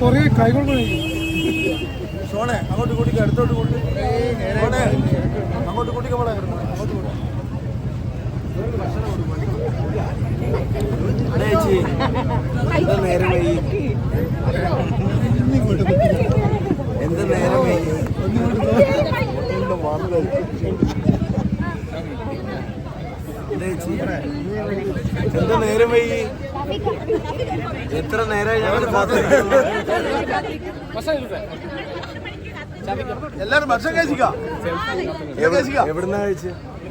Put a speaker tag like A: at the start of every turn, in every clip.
A: കൊറേ കൈകൾ
B: സോണേ അങ്ങോട്ട് കൂട്ടിക്ക് അടുത്തോട്ട് കൂട്ടി. സോണേ അങ്ങോട്ട് കൂട്ടിക്ക് പോടാ അങ്ങോട്ട് കൂട്ടി ചേച്ചി നേരം വൈകി വൈകി? എന്താ നേരം വൈകി? എത്ര നേരമായി ഞങ്ങൾ എല്ലാരും ഭക്ഷണം കഴിച്ചിക്കാം എവിടുന്നാ കഴിച്ചു?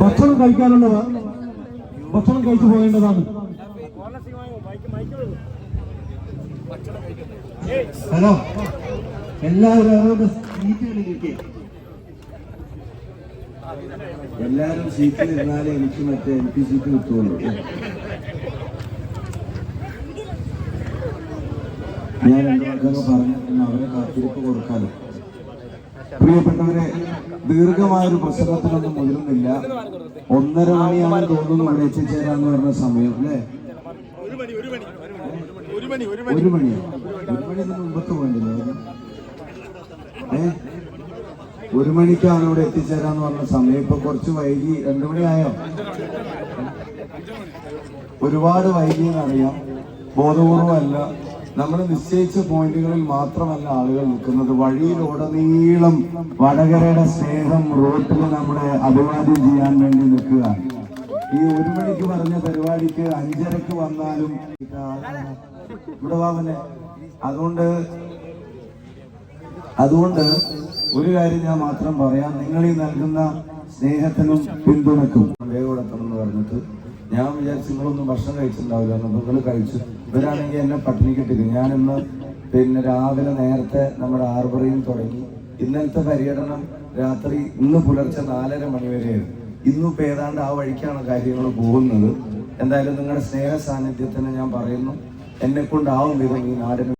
A: ഭക്ഷണം കഴിക്കാനുള്ളത് ഭക്ഷണം കഴിച്ചു പോകേണ്ടതാണ്. ഹലോ എല്ലാവരും
C: എല്ലാരും സീറ്റിൽ ഇരുന്നാലേ എനിക്ക് മറ്റേ എം പി സീറ്റ് കിട്ടുള്ളൂ ഞാൻ രണ്ടു വാക്കൊക്കെ പറഞ്ഞു അവരെ കാത്തിരിപ്പ് കൊടുക്കാലോ. പ്രിയപ്പെട്ടവരെ ദീർഘമായൊരു പ്രസംഗത്തിനൊന്നും മുതിരുന്നില്ല ഒന്നര മണിയാണ് തോന്നുന്നു ഇവിടെ എത്തിച്ചേരാന്ന് പറഞ്ഞ സമയം അല്ലേ?
B: ഒരു മണി ഒരു മണി ഒരു ഒരു
C: ഒരു ഒരു മുമ്പത്ത് പോയിട്ടില്ല ഏ? ഒരു മണിക്കാണ് ഇവിടെ എത്തിച്ചേരാന്ന് പറഞ്ഞ സമയം. ഇപ്പൊ കുറച്ച് വൈകി രണ്ടു മണിയായോ? ഒരുപാട് വൈകിയെന്നറിയാം ബോധപൂർവമല്ല നമ്മൾ നിശ്ചയിച്ച പോയിന്റുകളിൽ മാത്രമല്ല ആളുകൾ നിൽക്കുന്നത്. വഴിയിലുടനീളം വടകരയുടെ സ്നേഹം റോട്ടിൽ നമ്മളെ അഭിവാദ്യം ചെയ്യാൻ വേണ്ടി നിൽക്കുകയാണ് ഈ ഒരു മണിക്ക് പറഞ്ഞ പരിപാടിക്ക് അഞ്ചരക്ക് വന്നാലും ഇവിടെ വാമനെ അതുകൊണ്ട് അതുകൊണ്ട് ഒരു കാര്യം ഞാൻ മാത്രം പറയാം. നിങ്ങൾ ഈ നൽകുന്ന സ്നേഹത്തിനും പിന്തുണക്കും വേഗം എന്ന് പറഞ്ഞിട്ട് ഞാൻ വിചാരിച്ചു നിങ്ങളൊന്നും ഭക്ഷണം കഴിച്ചിട്ടുണ്ടാവില്ല. നിങ്ങൾ കഴിച്ചു. ഇവരാണെങ്കിൽ എന്നെ പട്ടിണിക്കിട്ടില്ല ഞാനിന്ന് പിന്നെ രാവിലെ നേരത്തെ നമ്മുടെ ആർബറിയും തുടങ്ങി. ഇന്നലത്തെ പര്യടനം രാത്രി ഇന്ന് പുലർച്ചെ നാലര മണി വരെയായിരുന്നു ഇന്നും ഇപ്പൊ ഏതാണ്ട് ആ വഴിക്കാണ് കാര്യങ്ങൾ പോകുന്നത്. എന്തായാലും നിങ്ങളുടെ സ്നേഹ സാന്നിധ്യത്തിന് ഞാൻ പറയുന്നു. എന്നെ കൊണ്ടാവും വിധം ഈ നാടിന്